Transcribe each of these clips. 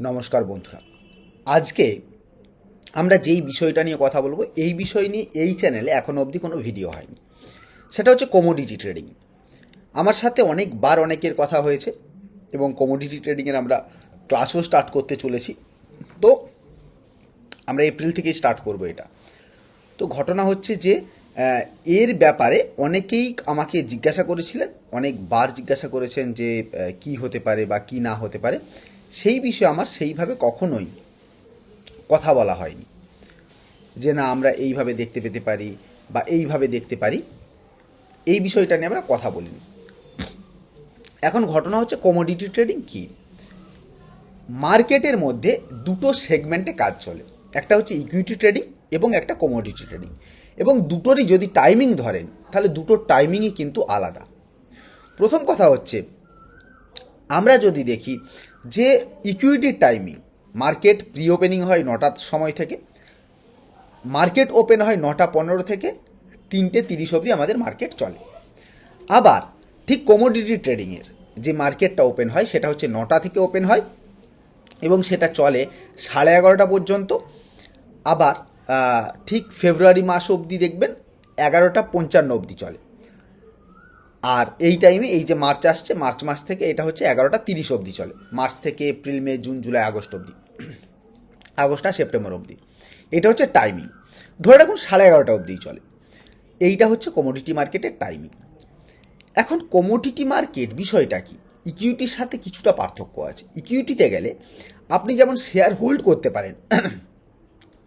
নমস্কার বন্ধুরা। আজকে আমরা যেই বিষয়টা নিয়ে কথা বলব, এই বিষয় নিয়ে এই চ্যানেলে এখনও অবধি কোনো ভিডিও হয়নি। সেটা হচ্ছে কমোডিটি ট্রেডিং আমার সাথে অনেকবার অনেকের কথা হয়েছে এবং কমোডিটি ট্রেডিংয়ের আমরা ক্লাসও স্টার্ট করতে চলেছি। তো আমরা এপ্রিল থেকেই স্টার্ট করব এটা। তো ঘটনা হচ্ছে যে এর ব্যাপারে অনেকেই আমাকে জিজ্ঞাসা করেছিলেন, অনেকবার জিজ্ঞাসা করেছেন যে কি হতে পারে বা কি না হতে পারে। সেই বিষয়ে আমার সেইভাবে কখনোই কথা বলা হয়নি। যে না, আমরা এইভাবে দেখতে পেতে পারি বা এইভাবে দেখতে পারি, এই বিষয়টা নিয়ে আমরা কথা বলিনি। এখন ঘটনা হচ্ছে কমোডিটি ট্রেডিং কি? মার্কেটের মধ্যে দুটো সেগমেন্টে কাজ চলে। একটা হচ্ছে ইকুইটি ট্রেডিং এবং একটা কমোডিটি ট্রেডিং এবং দুটোরই যদি টাইমিং ধরেন, তাহলে দুটোর টাইমিংই কিন্তু আলাদা। প্রথম কথা হচ্ছে, আমরা যদি দেখি যে ইকুইটির টাইমিং মার্কেট প্রি ওপেনিং হয় নটার সময় থেকে মার্কেট ওপেন হয় নটা পনেরো থেকে তিনটে তিরিশ অবধি আমাদের মার্কেট চলে। আবার ঠিক কমোডিটি ট্রেডিংয়ের যে মার্কেটটা ওপেন হয়, সেটা হচ্ছে নটা থেকে ওপেন হয় এবং সেটা চলে সাড়ে এগারোটা পর্যন্ত। আবার ঠিক ফেব্রুয়ারি মাস অবধি দেখবেন এগারোটা পঞ্চান্ন অবধি চলে। আর এই টাইমে এই যে মার্চ আসছে মার্চ মাস থেকে এটা হচ্ছে এগারোটা তিরিশ অবধি চলে। মার্চ থেকে April May June July August অবধি। আগস্ট আর সেপ্টেম্বর অবধি। এটা হচ্ছে টাইমিং ধরে রাখুন সাড়ে এগারোটা অবধিই চলে। এইটা হচ্ছে কমোডিটি মার্কেটের টাইমিং এখন কমোডিটি মার্কেট বিষয়টা কি? ইকুইটির সাথে কিছুটা পার্থক্য আছে। ইকুইটিতে গেলে আপনি যেমন শেয়ার হোল্ড করতে পারেন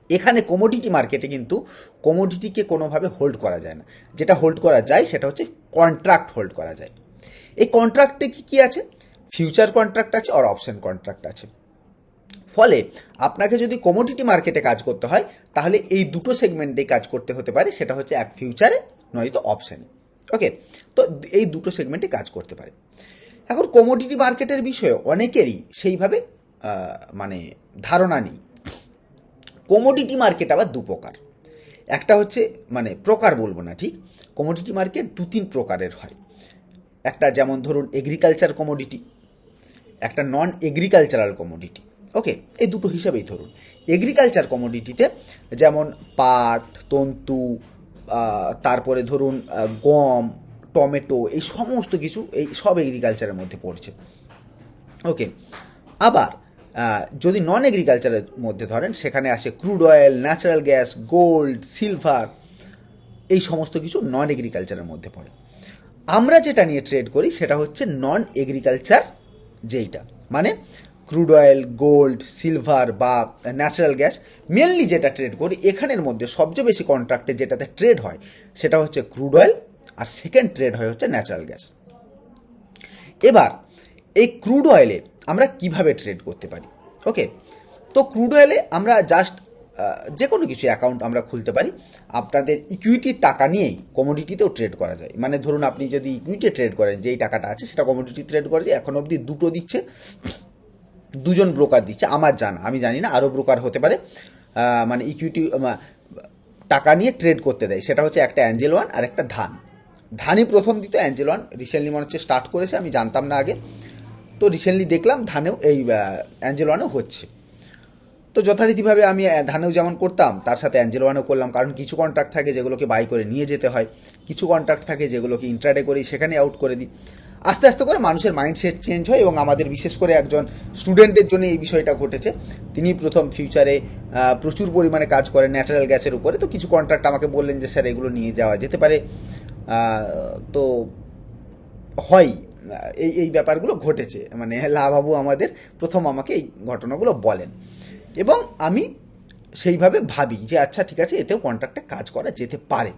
এখানে কমোডিটি মার্কেটে কিন্তু কমোডিটিকে কোনোভাবে হোল্ড করা যায় না। যেটা হোল্ড করা যায়, সেটা হচ্ছে কন্ট্রাক্ট হোল্ড করা যায়। এই কন্ট্রাক্টে কি, কী আছে? ফিউচার কন্ট্রাক্ট আছে আর অপশন কন্ট্রাক্ট আছে। ফলে আপনাকে যদি কমোডিটি মার্কেটে কাজ করতে হয়, তাহলে এই দুটো সেগমেন্টে কাজ করতে হতে পারে, সেটা হচ্ছে এক ফিউচারে নয়তো অপশানে ওকে তো এই দুটো সেগমেন্টে কাজ করতে পারে। এখন কমোডিটি মার্কেটের বিষয়ে অনেকেরই সেইভাবে মানে ধারণা নেই। কমোডিটি মার্কেট আবার দু প্রকার। একটা হচ্ছে মানে প্রকার বলব না ঠিক কমোডিটি মার্কেট দু তিন প্রকারের হয়। একটা যেমন ধরুন এগ্রিকালচার কমোডিটি একটা নন এগ্রিকালচারাল কমোডিটি ওকে এই দুটো হিসাবেই ধরুন। এগ্রিকালচার কমোডিটিতে যেমন পাট, তন্তু তারপরে ধরুন গম, টমেটো, এই সমস্ত কিছু এই সব এগ্রিকালচারের মধ্যে পড়ছে ওকে আবার যদি নন এগ্রিকালচারের মধ্যে ধরেন, সেখানে আসে crude oil natural gas gold silver এই সমস্ত কিছু নন এগ্রিকালচারের মধ্যে পড়ে। আমরা যেটা নিয়ে ট্রেড করি, সেটা হচ্ছে নন এগ্রিকালচার যেইটা। মানে ক্রুড অয়েল গোল্ড সিলভার বা ন্যাচারাল গ্যাস মেনলি যেটা ট্রেড করি, এখানের মধ্যে সবচেয়ে বেশি কন্ট্রাক্টে যেটাতে ট্রেড হয়, সেটা হচ্ছে ক্রুড অয়েল আর সেকেন্ড ট্রেড হয় হচ্ছে ন্যাচারাল গ্যাস এবার, এই ক্রুড অয়েলে আমরা কীভাবে ট্রেড করতে পারি? ওকে তো ক্রুড অয়েলে আমরা জাস্ট যে কোনো কিছু অ্যাকাউন্ট আমরা খুলতে পারি। আপনাদের ইকুইটির টাকা নিয়েই কমোডিটিতেও ট্রেড করা যায়। মানে ধরুন আপনি যদি ইকুইটি ট্রেড করেন, যেই টাকাটা আছে সেটা কমোডিটি ট্রেড করা যায়। এখন অবধি দুটো দিচ্ছে, দুজন ব্রোকার দিচ্ছে। আমার জানা, আমি জানি না আরও ব্রোকার হতে পারে। মানে ইকুইটি টাকা নিয়ে ট্রেড করতে দেয়। সেটা হচ্ছে একটা অ্যাঞ্জেল ওয়ান আর একটা ধান ধানই প্রথম দিত অ্যাঞ্জেল ওয়ান রিসেন্টলি মনে হচ্ছে স্টার্ট করেছে, আমি জানতাম না আগে। তো রিসেন্টলি দেখলাম ধানেও এই অ্যাঞ্জেল ওয়ানও হচ্ছে। তো যথারীতিভাবে আমি ধানেও যেমন করতাম, তার সাথে অ্যাঞ্জেল ওয়ানও করলাম, কারণ কিছু কন্ট্রাক্ট থাকে যেগুলোকে বাই করে নিয়ে যেতে হয়, কিছু কন্ট্রাক্ট থাকে যেগুলোকে ইন্ট্রাডে করি, সেখানে আউট করে দিই। আস্তে আস্তে করে মানুষের মাইন্ডসেট চেঞ্জ হয় এবং আমাদের বিশেষ করে একজন স্টুডেন্টের জন্য এই বিষয়টা ঘটেছে। তিনি প্রথম ফিউচারে প্রচুর পরিমাণে কাজ করেন ন্যাচারাল গ্যাসের উপরে। তো কিছু কন্ট্রাক্ট আমাকে বললেন যে, স্যার, এগুলো নিয়ে যাওয়া যেতে পারে। তো হয় এই এই ব্যাপারগুলো ঘটেছে। মানে লাভাবু আমাদের প্রথম আমাকে এই ঘটনাগুলো বলেন। এবং আমি সেইভাবে ভাবি যে আচ্ছা ঠিক আছে, এতেও কন্ট্রাক্টে কাজ করা যেতে পারে।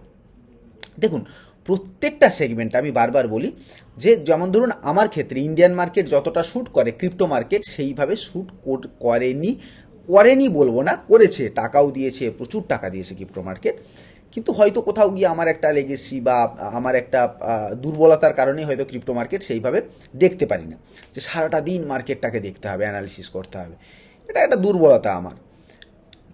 দেখুন, প্রত্যেকটা সেগমেন্ট আমি বারবার বলি যে, যেমন ধরুন আমার ক্ষেত্রে ইন্ডিয়ান মার্কেট যতটা শ্যুট করে ক্রিপ্টো মার্কেট সেইভাবে শ্যুট করেনি করেনি বলব না, করেছে, টাকাও দিয়েছে, প্রচুর টাকা দিয়েছে ক্রিপ্টো মার্কেট কিন্তু হয়তো কোথাও গিয়ে আমার একটা লেগেসি বা, আমার একটা দুর্বলতার কারণে হয়তো ক্রিপ্টো মার্কেট সেইভাবে দেখতে পারি না। যে সারাটা দিন মার্কেটটাকে দেখতে হবে অ্যানালিসিস করতে হবে। এটা একটা দুর্বলতা আমার।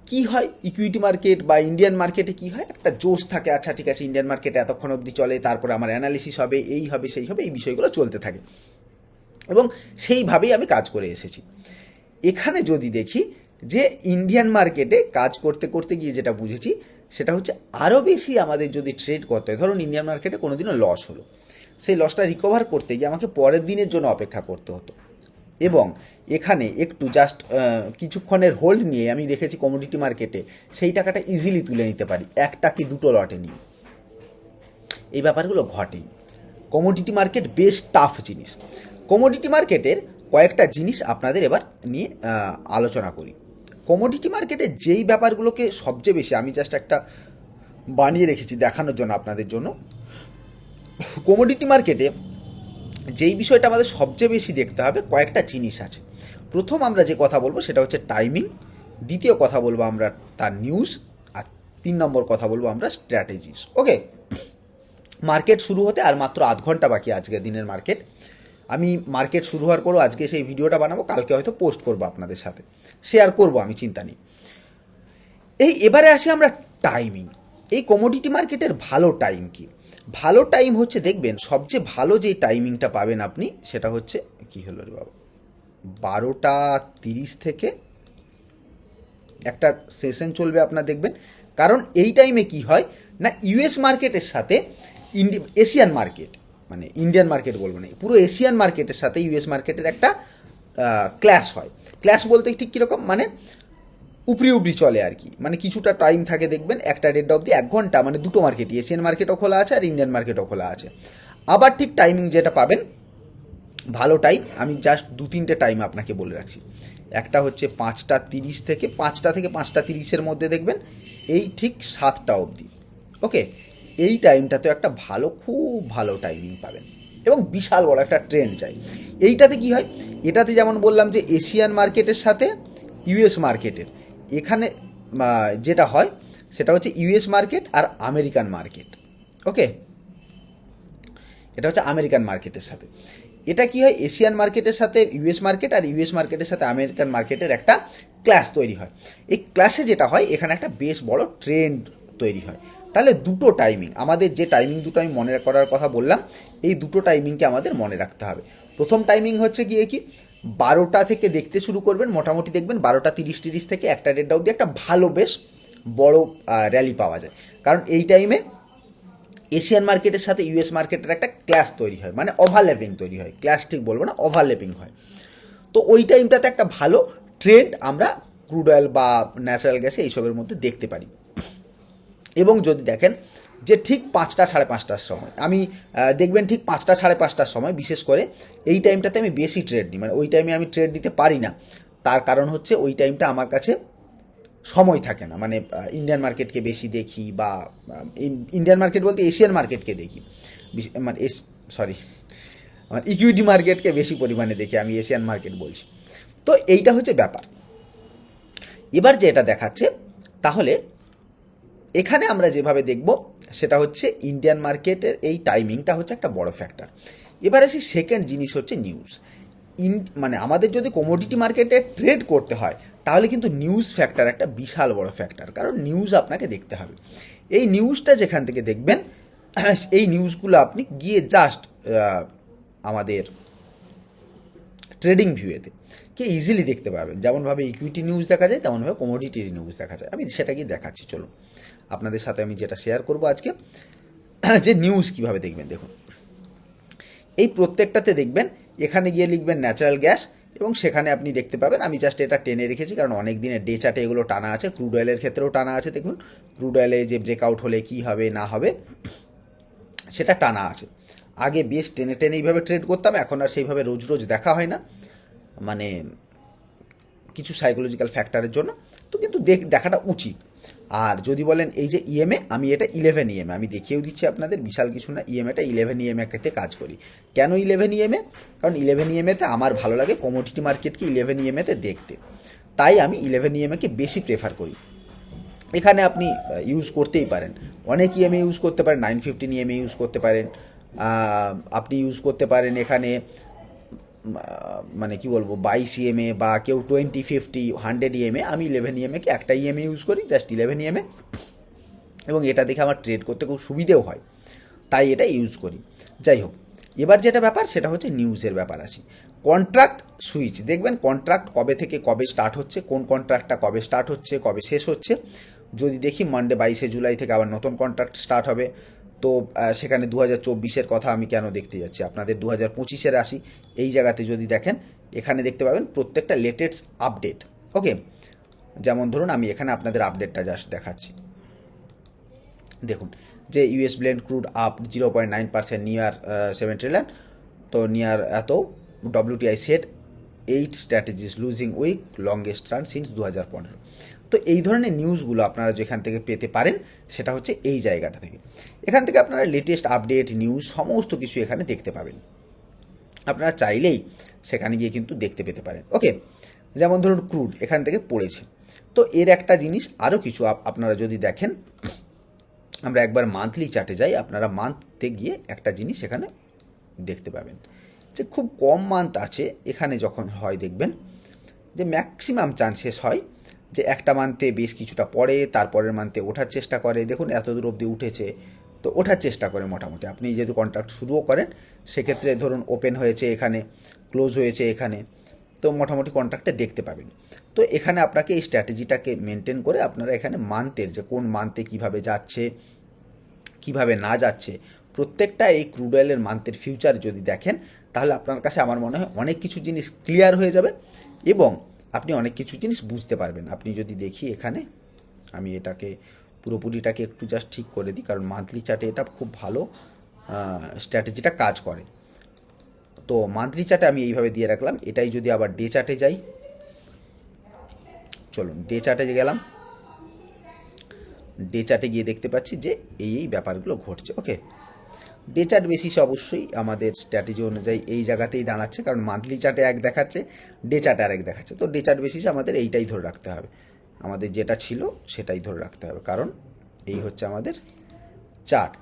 কি হয়? ইকুইটি মার্কেট বা ইন্ডিয়ান মার্কেটে কি হয়? একটা জোশ থাকে আচ্ছা ঠিক আছে ইন্ডিয়ান মার্কেটে এতক্ষণ অবধি চলে, তারপরে আমার অ্যানালিসিস হবে, এই হবে, সেই হবে, এই বিষয়গুলো চলতে থাকে। এবং সেইভাবেই আমি কাজ করে এসেছি। এখানে যদি দেখি যে ইন্ডিয়ান মার্কেটে কাজ করতে করতে গিয়ে যেটা বুঝেছি সেটা হচ্ছে আরও বেশি আমাদের যদি ট্রেড করতে হয়। ধরুন ইন্ডিয়ান মার্কেটে কোনো দিনও লস হলো। সেই লসটা রিকভার করতে গিয়ে আমাকে পরের দিনের জন্য অপেক্ষা করতে হতো। এবং এখানে একটু জাস্ট কিছুক্ষণের হোল্ড নিয়ে আমি দেখেছি কমোডিটি মার্কেটে সেই টাকাটা ইজিলি তুলে নিতে পারি। একটা কি দুটো লটে নিয়ে। এই ব্যাপারগুলো ঘটেই। কমোডিটি মার্কেট বেশ টাফ জিনিস। কমোডিটি মার্কেটের কয়েকটা জিনিস আপনাদের এবার নিয়ে আলোচনা করি। কমোডিটি মার্কেটে যেই ব্যাপারগুলোকে সবচেয়ে বেশি, আমি জাস্ট একটা বানিয়ে রেখেছি দেখানোর জন্য আপনাদের জন্য। কমোডিটি মার্কেটে যেই বিষয়টা আমাদের সবচেয়ে বেশি দেখতে হবে, কয়েকটা জিনিস আছে। প্রথম আমরা যে কথা বলব সেটা হচ্ছে টাইমিং দ্বিতীয় কথা বলব আমরা তার নিউজ আর তিন নম্বর কথা বলব আমরা স্ট্র্যাটেজিস ওকে মার্কেট শুরু হতে আর মাত্র আধ ঘণ্টা বাকি আজকের দিনের মার্কেট আমি মার্কেট শুরু হওয়ার পরও আজকে সেই ভিডিওটা বানাবো, কালকে হয়তো পোস্ট করব আপনাদের সাথে। শেয়ার করব আমি, চিন্তা নেই। এই এবারে আসি আমরা টাইমিং এই কমোডিটি মার্কেটের ভালো টাইম কি? ভালো টাইম হচ্ছে, দেখবেন, সবচেয়ে ভালো যে টাইমিংটা পাবেন আপনি, সেটা হচ্ছে, কি হলো রে বাবা? বারোটা তিরিশ থেকে একটা সেশন চলবে আপনার দেখবেন। কারণ এই টাইমে কি হয়, না ইউএস মার্কেটের সাথে ইন্ডি এশিয়ান মার্কেট মানে ইন্ডিয়ান মার্কেট বলব না, পুরো এশিয়ান মার্কেটের সাথে ইউএস মার্কেটের একটা ক্ল্যাশ হয়। ক্ল্যাশ বলতে ঠিক কীরকম মানে উপরি উপরি চলে আর কি। মানে কিছুটা টাইম থাকে দেখবেন, একটা দেড়টা অবধি, এক ঘণ্টা মানে দুটো মার্কেটই এশিয়ান মার্কেটও খোলা আছে আর ইন্ডিয়ান মার্কেটও খোলা আছে। আবার ঠিক টাইমিং যেটা পাবেন, ভালো টাইম আমি জাস্ট দু তিনটে টাইম আপনাকে বলে রাখছি। একটা হচ্ছে পাঁচটা তিরিশ থেকে, পাঁচটা থেকে পাঁচটা তিরিশের মধ্যে দেখবেন, এই ঠিক সাতটা অবধি। ওকে এই টাইমটাতে একটা ভালো, খুব ভালো টাইমিং পাবেন। এবং বিশাল বড় একটা ট্রেন্ড চাই। এইটাতে কি হয়? এটাতে যেমন বললাম যে এশিয়ান মার্কেটের সাথে ইউএস মার্কেটের এখানে যেটা হয়, সেটা হচ্ছে ইউএস মার্কেট আর আমেরিকান মার্কেট ওকে এটা হচ্ছে আমেরিকান মার্কেটের সাথে। এটা কি হয়? এশিয়ান মার্কেটের সাথে ইউএস মার্কেট আর ইউএস মার্কেটের সাথে আমেরিকান মার্কেটের একটা ক্লাস তৈরি হয়। এই ক্লাসে যেটা হয়, এখানে একটা বেশ বড় ট্রেন্ড তৈরি হয়। তাহলে দুটো টাইমিং আমাদের যে টাইমিং দুটো আমি মনে করার কথা বললাম, এই দুটো টাইমিংকে আমাদের মনে রাখতে হবে। প্রথম টাইমিং হচ্ছে গিয়ে কি? বারোটা থেকে দেখতে শুরু করবেন, মোটামুটি দেখবেন বারোটা তিরিশ তিরিশ থেকে একটা দেড়টা অবধি একটা ভালো বেশ বড় র্যালি পাওয়া যায়। কারণ এই টাইমে এশিয়ান মার্কেটের সাথে ইউএস মার্কেটের একটা ক্লাস তৈরি হয় মানে ওভারল্যাপিং তৈরি হয়। ক্লাস ঠিক বলব না ওভারল্যাপিং হয়। তো ওই টাইমটাতে একটা ভালো ট্রেন্ড আমরা ক্রুড অয়েল বা ন্যাচারাল গ্যাসে এইসবের মধ্যে দেখতে পারি। এবং যদি দেখেন যে ঠিক পাঁচটা সাড়ে পাঁচটার সময়, আমি দেখবেন ঠিক পাঁচটা সাড়ে পাঁচটার সময়, বিশেষ করে এই টাইমটাতে আমি বেশি ট্রেড নিই মানে ওই টাইমে আমি ট্রেড দিতে পারি না। তার কারণ হচ্ছে ওই টাইমটা আমার কাছে সময় থাকে না মানে ইন্ডিয়ান মার্কেটকে বেশি দেখি বা ইন্ডিয়ান মার্কেট বলতে এশিয়ান মার্কেটকে দেখি। মানে এস সরি আমার ইকুইটি মার্কেটকে বেশি পরিমাণে দেখি, আমি এশিয়ান মার্কেট বলছি। তো এইটা হচ্ছে ব্যাপার। এবার যেটা দেখাচ্ছে, তাহলে এখানে আমরা যেভাবে দেখব, সেটা হচ্ছে ইন্ডিয়ান মার্কেটের এই টাইমিংটা হচ্ছে একটা বড় ফ্যাক্টর এবার আসি সেকেন্ড জিনিস হচ্ছে নিউজ ইন মানে আমাদের যদি কমোডিটি মার্কেটে ট্রেড করতে হয়, তাহলে কিন্তু নিউজ ফ্যাক্টর একটা বিশাল বড় ফ্যাক্টর কারণ নিউজ আপনাকে দেখতে হবে। এই নিউজটা যেখান থেকে দেখবেন, এই নিউজগুলো আপনি গিয়ে জাস্ট আমাদের ট্রেডিং ভিউয়েতে কে ইজিলি দেখতে পাবেন। যেমনভাবে ইকুইটি নিউজ দেখা যায়, তেমনভাবে কমোডিটির নিউজ দেখা যায়। আমি সেটা গিয়ে দেখাচ্ছি, চলুন। আপনাদের সাথে আমি যেটা শেয়ার করব আজকে, যে নিউজ কীভাবে দেখবেন, দেখুন। এই প্রত্যেকটাতে দেখবেন, এখানে গিয়ে লিখবেন ন্যাচারাল গ্যাস এবং সেখানে আপনি দেখতে পাবেন, আমি জাস্ট এটা টেনে রেখেছি, কারণ অনেক দিনের ডে চার্টে এগুলো টানা আছে ক্রুড অয়েলের ক্ষেত্রেও টানা আছে, দেখুন। ক্রুড অয়েলে যে ব্রেকআউট হলে কী হবে, না হবে, সেটা টানা আছে। আগে বেশ টেনে টেনে এইভাবে ট্রেড করতাম, এখন আর সেইভাবে রোজ রোজ দেখা হয় না। মানে কিছু সাইকোলজিক্যাল ফ্যাক্টরের জন্য। তো কিন্তু দেখ, দেখাটা উচিত। আর যদি বলেন এই যে ইএমএ আমি এটা ইলেভেন ইএমএ আমি দেখিয়েও দিচ্ছি আপনাদের বিশাল কিছু না ইএমএটা ইলেভেন ইএমএতে কাজ করি কেন ইলেভেন ইএমএ কারণ ইলেভেন ইএমএতে আমার ভালো লাগে কমোডিটি মার্কেটকে ইলেভেন ইএমএতে দেখতে তাই আমি ইলেভেন ইএমএকে বেশি প্রেফার করি এখানে আপনি ইউজ করতেই পারেন অনেক ইএমএ ইউজ করতে পারেন নাইন ফিফটিন ইএমএ ইউজ করতে পারেন আপনি ইউজ করতে পারেন এখানে মানে কি বলব, বাইশ ইএমএ বা কেউ টোয়েন্টি ফিফটি হান্ড্রেড ইএমএ আমি ইলেভেন ইএমএকে একটা ইএমএ ইউজ করি জাস্ট ইলেভেন ইএমএ এবং এটা দেখে আমার ট্রেড করতে খুব সুবিধেও হয়। তাই এটা ইউজ করি। যাই হোক, এবার যেটা ব্যাপার, সেটা হচ্ছে নিউজের ব্যাপার আসি। কন্ট্রাক্ট সুইচ দেখবেন কন্ট্রাক্ট কবে থেকে কবে স্টার্ট হচ্ছে, কোন কন্ট্রাক্টটা কবে স্টার্ট হচ্ছে, কবে শেষ হচ্ছে। যদি দেখি মানডে বাইশে জুলাই থেকে আবার নতুন কন্ট্রাক্ট স্টার্ট হবে। তো সেখানে দু হাজার চব্বিশের কথা আমি কেন দেখতে যাচ্ছি? আপনাদের দু হাজার পঁচিশের আসি এই জায়গাতে যদি দেখেন, এখানে দেখতে পাবেন প্রত্যেকটা লেটেস্ট আপডেট। ওকে? যেমন ধরুন, আমি এখানে আপনাদের আপডেটটা জাস্ট দেখাচ্ছি। দেখুন, যে US blend crude up zero point nine percent near seven trillion তো নিয়ার এত WTI set eight strategies losing week longest run since দু হাজার পনেরো। তো এই ধরনের নিউজগুলো আপনারা যেখান থেকে পেতে পারেন, সেটা হচ্ছে এই জায়গাটা থেকে। এখান থেকে আপনারা লেটেস্ট আপডেট নিউজ সমস্ত কিছু এখানে দেখতে পাবেন। আপনারা চাইলেই সেখানে গিয়ে কিন্তু দেখতে পেতে পারেন। ওকে যেমন ধরুন ক্রুড এখান থেকে পড়েছে। তো এর একটা জিনিস আরও কিছু আপ- আপনারা যদি দেখেন, আমরা একবার মান্থলি চার্টে যাই, আপনারা মান্থতে গিয়ে একটা জিনিস এখানে দেখতে পাবেন। যে খুব কম মান্থ আছে, এখানে যখন হয় দেখবেন, যে ম্যাক্সিমাম চান্সেস হয় যে একটা মান্থে বেশ কিছুটা পড়ে, তারপরের মান্থে ওঠার চেষ্টা করে। দেখুন এত দূর অবধি উঠেছে, তো ওঠার চেষ্টা করে মোটামুটি। আপনি যেহেতু কন্ট্রাক্ট শুরুও করেন, সেক্ষেত্রে ধরুন ওপেন হয়েছে এখানে ক্লোজ হয়েছে এখানে, তো মোটামুটি কন্ট্রাক্টে দেখতে পাবেন। তো এখানে আপনাকে এই স্ট্র্যাটেজিটাকে মেনটেন করে আপনারা এখানে মান্থের যে কোন মান্থে কীভাবে যাচ্ছে, কীভাবে না যাচ্ছে, প্রত্যেকটা এই ক্রুড অয়েলের মান্থের ফিউচার যদি দেখেন, তাহলে আপনার কাছে আমার মনে হয় অনেক কিছু জিনিস ক্লিয়ার হয়ে যাবে এবং আপনি অনেক কিছু জিনিস বুঝতে পারবেন। আপনি যদি দেখি এখানে, আমি এটাকে, পুরোপুরিটাকে একটু জাস্ট ঠিক করে দিই, কারণ মান্থলি চার্টে এটা খুব ভালো স্ট্র্যাটেজিটা কাজ করে। তো মান্থলি চার্টে আমি এইভাবে দিয়ে রাখলাম, এটাই যদি আবার ডে চার্টে যাই, চলুন ডে চার্টে গেলাম। ডে চার্টে গিয়ে দেখতে পাচ্ছি যে এই এই ব্যাপারগুলো ঘটছে ওকে ডে চার্ট বেসিসে অবশ্যই আমাদের স্ট্র্যাটেজি অনুযায়ী এই জায়গাতেই দাঁড়াচ্ছে, কারণ মান্থলি চার্টে এক দেখাচ্ছে ডে চার্টে আরেক দেখাচ্ছে। তো ডে চার্ট বেসিসে আমাদের এইটাই ধরে রাখতে হবে। আমাদের যেটা ছিল সেটাই ধরে রাখতে হবে, কারণ এই হচ্ছে আমাদের চার্ট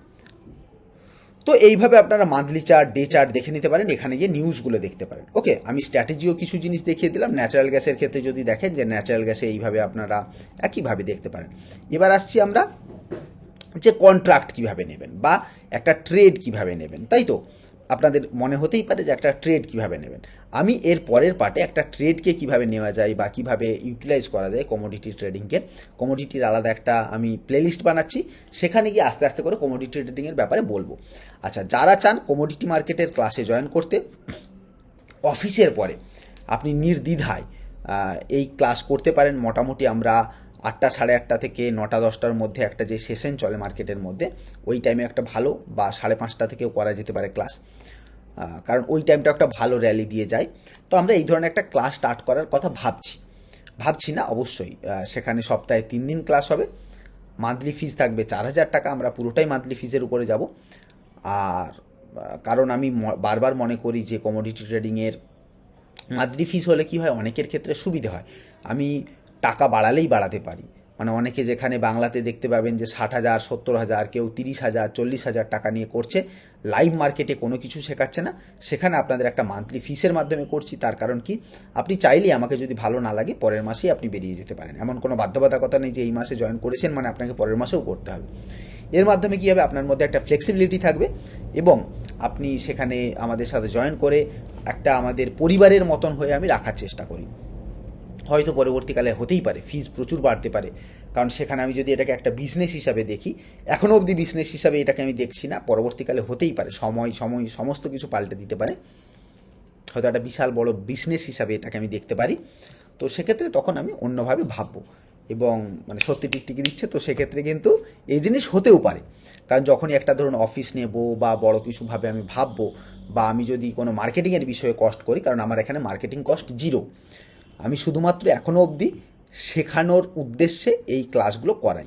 তো এইভাবে আপনারা মান্থলি চার্ট ডে চার্ট দেখে নিতে পারেন, এখানে গিয়ে নিউজগুলো দেখতে পারেন। ওকে আমি স্ট্র্যাটেজিও কিছু জিনিস দেখিয়ে দিলাম ন্যাচারাল গ্যাসের ক্ষেত্রে যদি দেখেন যে ন্যাচারাল গ্যাসে এইভাবে আপনারা একইভাবে দেখতে পারেন। এবার আসছি আমরা যে কন্ট্রাক্ট কীভাবে নেবেন বা একটা ট্রেড কীভাবে নেবেন, তাই তো? আপনাদের মনে হতেই পারে যে একটা ট্রেড কীভাবে নেবেন। আমি এর পরের পার্টে একটা ট্রেডকে কীভাবে নেওয়া যায় বা কীভাবে ইউটিলাইজ করা যায় কমোডিটি ট্রেডিংকে কমোডিটির আলাদা একটা আমি প্লেলিস্ট বানাচ্ছি, সেখানে গিয়ে আস্তে আস্তে করে কমোডিটি ট্রেডিংয়ের ব্যাপারে বলব। আচ্ছা যারা চান কমোডিটি মার্কেটের ক্লাসে জয়েন করতে অফিসের পরে আপনি নির্দ্বিধায় এই ক্লাস করতে পারেন। মোটামুটি আমরা আটটা সাড়ে আটটা থেকে নটা, দশটার মধ্যে একটা যে সেশন চলে মার্কেটের মধ্যে, ওই টাইমে একটা ভালো বা সাড়ে পাঁচটা থেকেও করা যেতে পারে ক্লাস কারণ ওই টাইমটা একটা ভালো র্যালি দিয়ে যায়। তো আমরা এই ধরনের একটা ক্লাস স্টার্ট করার কথা ভাবছি। ভাবছি না, অবশ্যই। সেখানে সপ্তাহে তিন দিন ক্লাস হবে। মান্থলি ফিজ থাকবে চার হাজার টাকা, আমরা পুরোটাই মান্থলি ফিজের উপরে যাব। আর কারণ আমি বারবার মনে করি যে কমোডিটি ট্রেডিংয়ের মান্থলি ফিজ হলে কি হয়? অনেকের ক্ষেত্রে সুবিধে হয়। আমি টাকা বাড়ালেই বাড়াতে পারি। মানে অনেকে যেখানে বাংলাতে দেখতে পাবেন যে ষাট হাজার, সত্তর হাজার, কেউ তিরিশ হাজার, চল্লিশ হাজার টাকা নিয়ে করছে লাইভ মার্কেটে কোনো কিছু শেখাচ্ছে না। সেখানে আপনাদের একটা মান্থলি ফিসের মাধ্যমে করছি, তার কারণ কি? আপনি চাইলেই আমাকে যদি ভালো না লাগে, পরের মাসেই আপনি বেরিয়ে যেতে পারেন। এমন কোনো বাধ্যবাধকতা নেই যে এই মাসে জয়েন করেছেন মানে আপনাকে পরের মাসেও করতে হবে। এর মাধ্যমে কী হবে? আপনার মধ্যে একটা ফ্লেক্সিবিলিটি থাকবে এবং আপনি সেখানে আমাদের সাথে জয়েন করে একটা আমাদের পরিবারের মতন হয়ে আমি রাখার চেষ্টা করি। হয়তো পরবর্তীকালে হতেই পারে ফিজ প্রচুর বাড়তে পারে। কারণ সেখানে আমি যদি এটাকে একটা বিজনেস হিসাবে দেখি এখনও অবধি বিজনেস হিসাবে এটাকে আমি দেখছি না, পরবর্তীকালে হতেই পারে, সময় সময়, সমস্ত কিছু পাল্টে দিতে পারে। হয়তো একটা বিশাল বড় বিজনেস হিসাবে এটাকে আমি দেখতে পারি। তো সেক্ষেত্রে তখন আমি অন্যভাবে ভাববো। এবং মানে সত্যি টিকটিকি দিচ্ছে, তো সেক্ষেত্রে কিন্তু এই জিনিস হতেও পারে। কারণ যখনই একটা ধরুন অফিস নেব বা বড় কিছুভাবে আমি ভাববো, বা আমি যদি কোনো মার্কেটিংয়ের বিষয়ে কষ্ট করি, কারণ আমার এখানে মার্কেটিং কস্ট জিরো আমি শুধুমাত্র এখনও অবধি শেখানোর উদ্দেশ্যে এই ক্লাসগুলো করাই।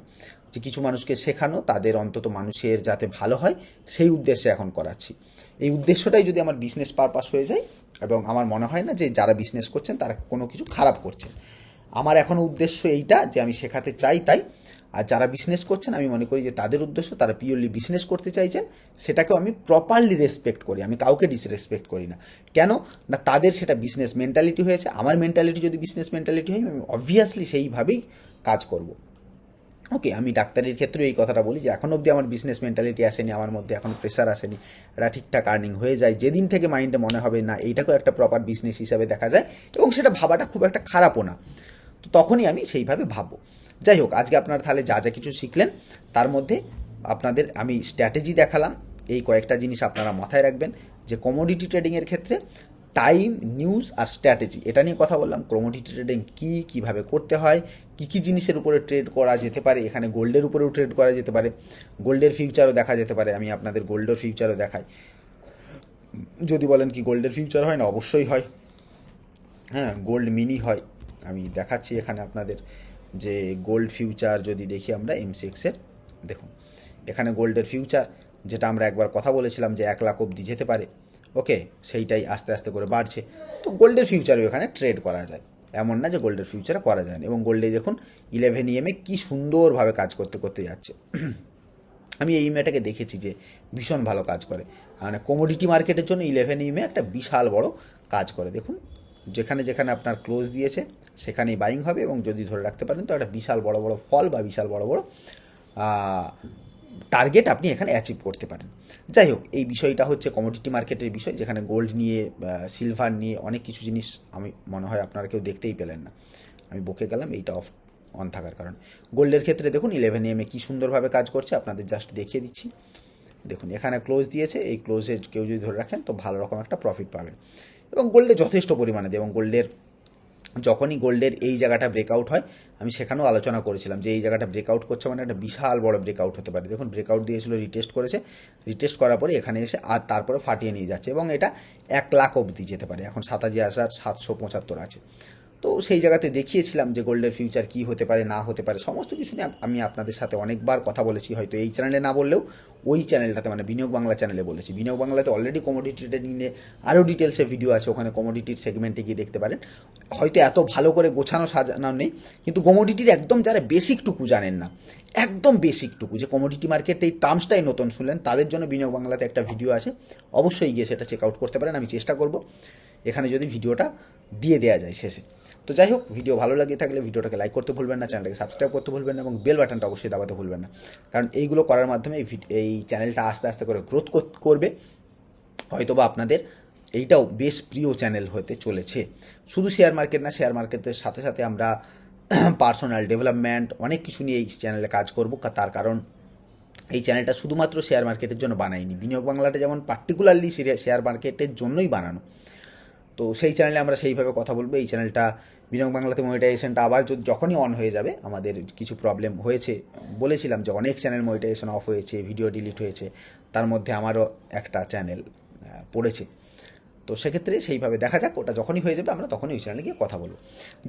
যে কিছু মানুষকে শেখানো, তাদের অন্তত মানুষের যাতে ভালো হয়, সেই উদ্দেশ্যে এখন করাচ্ছি। এই উদ্দেশ্যটাই যদি আমার বিজনেস পারপাস হয়ে যায় এবং আমার মনে হয় না যে যারা বিজনেস করছেন, তারা কোনো কিছু খারাপ করছেন। আমার এখনও উদ্দেশ্য এইটা যে আমি শেখাতে চাই তাই আর যারা বিজনেস করছেন, আমি মনে করি যে তাদের উদ্দেশ্য তারা পিওরলি বিজনেস করতে চাইছেন, সেটাকেও আমি প্রপারলি রেসপেক্ট করি। আমি কাউকে ডিসরেসপেক্ট করি না। কেন? না, তাদের সেটা বিজনেস মেন্টালিটি হয়েছে। আমার মেন্টালিটি যদি বিজনেস মেন্টালিটি হয়, আমি অবভিয়াসলি সেইভাবেই কাজ করব। ওকে আমি ডাক্তারির ক্ষেত্রে এই কথাটা বলি যে, এখন অবধি আমার বিজনেস মেন্টালিটি আসেনি, আমার মধ্যে এখন প্রেশার আসেনি। এটা ঠিকঠাক আর্নিং হয়ে যায়। যেদিন থেকে মাইন্ডে মনে হবে, না, এইটাকেও একটা প্রপার বিজনেস হিসাবে দেখা যায় এবং সেটা ভাবাটা খুব একটা খারাপও না। তো তখনই আমি সেইভাবে ভাববো। যাই হোক আজকে আপনারা তাহলে যা যা কিছু শিখলেন, তার মধ্যে আপনাদের আমি স্ট্র্যাটেজি দেখালাম। এই কয়েকটা জিনিস আপনারা মাথায় রাখবেন, যে কমোডিটি ট্রেডিংয়ের ক্ষেত্রে টাইম নিউজ আর স্ট্র্যাটেজি এটা নিয়ে কথা বললাম কমোডিটি ট্রেডিং কী, কীভাবে করতে হয়, কী কী জিনিসের উপরে ট্রেড করা যেতে পারে, এখানে গোল্ডের উপরেও ট্রেড করা যেতে পারে গোল্ডের ফিউচারও দেখা যেতে পারে, আমি আপনাদের গোল্ডের ফিউচারও দেখাই। যদি বলেন কি গোল্ডের ফিউচার হয় না, অবশ্যই হয়। হ্যাঁ গোল্ড মিনি হয়, আমি দেখাচ্ছি এখানে আপনাদের। যে গোল্ড ফিউচার যদি দেখি আমরা এমসিএক্সের দেখুন, এখানে গোল্ডের ফিউচার যেটা আমরা একবার কথা বলেছিলাম যে এক লাখ অবধি যেতে পারে ওকে সেইটাই আস্তে আস্তে করে বাড়ছে। তো গোল্ডের ফিউচারও এখানে ট্রেড করা যায়, এমন না যে গোল্ডের ফিউচারে করা যায় না। এবং গোল্ডে দেখুন ইলেভেন ইএমে কী সুন্দরভাবে কাজ করতে করতে যাচ্ছে। আমি এই ইমেটাকে দেখেছি যে ভীষণ ভালো কাজ করে। মানে কমোডিটি মার্কেটের জন্য ইলেভেন ইমে একটা বিশাল বড় কাজ করে। দেখুন, যেখানে যেখানে আপনার ক্লোজ দিয়েছে সেখানেই বাইং হবে এবং যদি ধরে রাখতে পারেন তো একটা বিশাল বড় বড় ফল বা বিশাল বড় বড় টার্গেট আপনি এখানে অ্যাচিভ করতে পারেন। যাই হোক, এই বিষয়টা হচ্ছে কমোডিটি মার্কেটের বিষয়, যেখানে গোল্ড নিয়ে সিলভার নিয়ে অনেক কিছু জিনিস আমি মনে হয় আপনারা কেউ দেখতেই পেলেন না। আমি বকে গেলাম, এইটা অফ অন থাকার কারণে। গোল্ডের ক্ষেত্রে দেখুন ইলেভেন এমে কী সুন্দরভাবে কাজ করছে, আপনাদের জাস্ট দেখিয়ে দিচ্ছি। দেখুন, এখানে ক্লোজ দিয়েছে, এই ক্লোজে কেউ যদি ধরে রাখেন তো ভালো রকম একটা প্রফিট পাবেন। এবং গোল্ডে যথেষ্ট পরিমাণে দেয় এবং গোল্ডের যখনই গোল্ডের এই জায়গাটা ব্রেকআউট হয়, আমি সেখানেও আলোচনা করেছিলাম যে এই জায়গাটা ব্রেকআউট করছে মানে একটা বিশাল বড় ব্রেকআউট হতে পারে। দেখুন ব্রেকআউট দিয়েছিল রিটেস্ট করেছে রিটেস্ট করার পরে এখানে এসে আর তারপরে ফাটিয়ে নিয়ে যাচ্ছে এবং এটা এক লাখ অবধি যেতে পারে। এখন সাতাশি হাজার সাতশো পঁচাত্তর আছে। তো সেই জায়গাতে দেখিয়েছিলাম যে গোল্ডের ফিউচার কী হতে পারে, না হতে পারে, সমস্ত কিছু নিয়ে আমি আপনাদের সাথে অনেকবার কথা বলেছি, হয়তো এই চ্যানেলে না বললেও ওই চ্যানেলটাতে মানে বিনিয়োগ বাংলা চ্যানেলে বলেছি। বিনিয়োগ বাংলাতে অলরেডি কমোডিটি ট্রেডিং নিয়ে আরও ডিটেলসে ভিডিও আছে, ওখানে কমোডিটির সেগমেন্টে গিয়ে দেখতে পারেন। হয়তো এত ভালো করে গোছানো, সাজানো নেই, কিন্তু কমোডিটির একদম যারা বেসিকটুকু জানেন না, একদম বেসিকটুকু যে কমোডিটি মার্কেট এই টার্মসটাই নতুন শুনলেন, তাদের জন্য বিনিয়োগ বাংলাতে একটা ভিডিও আছে, অবশ্যই গিয়ে সেটা চেক আউট করতে পারেন, আমি চেষ্টা করব। এখানে যদি ভিডিওটা দিয়ে দেওয়া যায় শেষে। তো যাই হোক ভিডিও ভালো লাগিয়ে থাকলে ভিডিওটাকে লাইক করতে ভুলবেন না চ্যানেলটাকে সাবস্ক্রাইব করতে ভুলবেন না, এবং বেল বাটনটা অবশ্যই দাবাতে ভুলবেন না। কারণ এইগুলো করার মাধ্যমে এই এই চ্যানেলটা আস্তে আস্তে করে গ্রোথ করবে। হয়তোবা আপনাদের এইটাও বেশ প্রিয় চ্যানেল হতে চলেছে। শুধু শেয়ার মার্কেট না শেয়ার মার্কেটের সাথে সাথে আমরা পার্সোনাল ডেভেলপমেন্ট অনেক কিছু নিয়ে এই চ্যানেলে কাজ করব। তার কারণ এই চ্যানেলটা শুধুমাত্র শেয়ার মার্কেটের জন্য বানাইনি। বিনিয়োগ বাংলাটা যেমন পার্টিকুলারলি শেয়ার মার্কেটের জন্যই বানানো। তো সেই চ্যানেলে আমরা সেইভাবে কথা বলব। এই চ্যানেলটা বিনিয়োগ বাংলাতে মনিটাইজেশনটা আবার যখনই অন হয়ে যাবে, আমাদের কিছু প্রবলেম হয়েছে। বলেছিলাম যে অনেক চ্যানেল মনিটাইজেশন অফ হয়েছে ভিডিও ডিলিট হয়েছে, তার মধ্যে আমারও একটা চ্যানেল পড়েছে। তো সেক্ষেত্রে সেইভাবে দেখা যাক, ওটা যখনই হয়ে যাবে, আমরা তখনই ওই চ্যানেলে গিয়ে কথা বলব।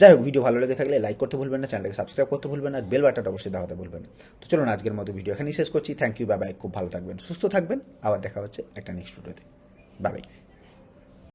যাই হোক ভিডিও ভালো লেগে থাকলে লাইক করতে ভুলবেন না চ্যানেলকে সাবস্ক্রাইব করতে ভুলবেন না বেল বাটনটা অবশ্যই দাওয়াতে ভুলবেন তো চলুন, আজকের মতো ভিডিও এখানেই শেষ করছি। থ্যাংক ইউ বাবাই খুব ভালো থাকবেন, সুস্থ থাকবেন। আবার দেখা হচ্ছে একটা নেক্সট ভিডিওতে বাবাই